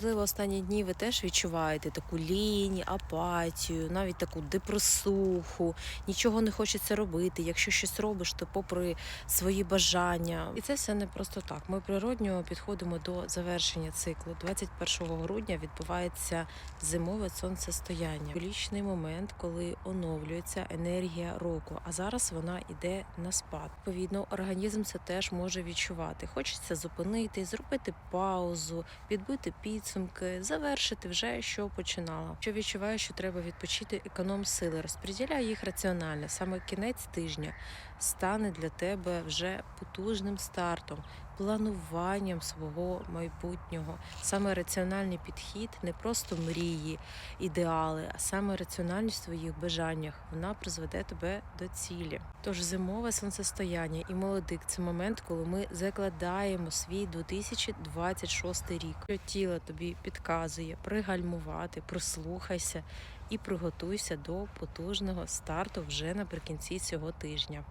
Можливо, останні дні ви теж відчуваєте таку лінь, апатію, навіть таку депресуху, нічого не хочеться робити. Якщо щось робиш, то попри свої бажання. І це все не просто так. Ми природньо підходимо до завершення циклу. 21 грудня відбувається зимове сонцестояння. Лічний момент, коли оновлюється енергія року. А зараз вона йде на спад. Відповідно, організм це теж може відчувати. Хочеться зупинити, зробити паузу, підбити підсумки, завершити вже що починала. Що відчуваю, що треба відпочити економ сили, розподіляй їх раціонально. Саме кінець тижня стане для тебе вже потужним стартом, плануванням свого майбутнього. Саме раціональний підхід, не просто мрії, ідеали, а саме раціональність в своїх бажаннях. Вона призведе тебе до цілі. Тож зимове сонцестояння і молодик це момент, коли ми закладаємо свій 2026 рік. Що тіло тобі підказує пригальмувати, прислухайся і приготуйся до потужного старту вже наприкінці цього тижня.